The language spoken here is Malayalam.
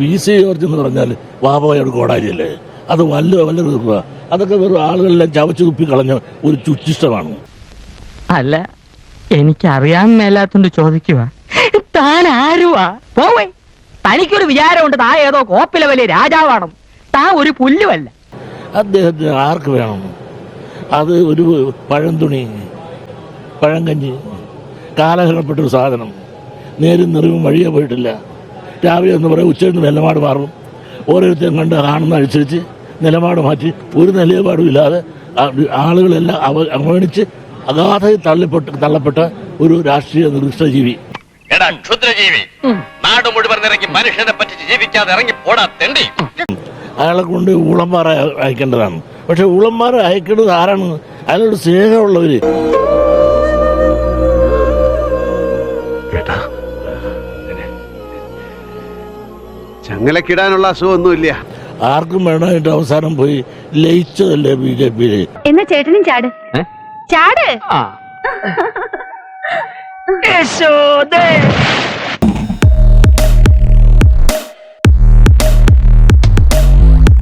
പി സി ജോർജ് എന്ന് പറഞ്ഞാൽ വാബോയുടെ കോടാരിയല്ലേ? അത് വല്ല വല്ല തീർക്കുക അതൊക്കെ വെറും ആളുകളെല്ലാം ചവച്ചു തുപ്പി കളഞ്ഞ ഒരു ചുച്ചിഷ്ടമാണ്. അല്ല എനിക്കറിയാൻ മേലാത്തോണ്ട് ചോദിക്കുക താൻ ആരുവാ? പോവേ. തനിക്കൊരു വിചാരമുണ്ട് താ ഏതോ കോപ്പിലെ വലിയ രാജാവാണ് താ ഒരു പുല്ലുമല്ല അദ്ദേഹത്തിന് ആർക്ക് വേണം? അത് ഒരു പഴം തുണി പഴങ്കഞ്ഞി കാലഹരണപ്പെട്ട ഒരു സാധനം. നേരും നിറവും വഴിയെ പോയിട്ടില്ല. രാവിലെ എന്ന് പറയും ഉച്ചയ്ക്ക് നിലപാട് മാറും ഓരോരുത്തരും കണ്ട് കാണുന്ന അനുസരിച്ച് നിലപാട് മാറ്റി ഒരു നിലപാടും ഇല്ലാതെ ആളുകളെല്ലാം അവ അവഗണിച്ച് അഗാധയിൽ തള്ളിപ്പെട്ട് തള്ളപ്പെട്ട ഒരു രാഷ്ട്രീയ നിർദ്ദിഷ്ടജീവി. എടാ ക്ഷുദ്രജീവി. നാട് മുഴുവൻ ഇറങ്ങി മനുഷ്യനെ പറ്റിച്ച് ജീവിക്കാതെ ഇറങ്ങി പോടാ തെണ്ടി. അയാളെ കൊണ്ട് ഊളന്മാർ അയക്കേണ്ടതാണ്. പക്ഷെ ഊളന്മാർ അയക്കേണ്ടത് ആരാണ് അയാളോട് സ്നേഹമുള്ളവര്. ചങ്ങലക്കിടാനുള്ള അസുഖമൊന്നുമില്ല. ആർക്കും വേണമായിട്ട് അവസാനം പോയി ലയിച്ചതല്ലേ ബി ജെ പിയിൽ എന്നാ ചേട്ടനും ചാട്. ചാട്. യശോദേ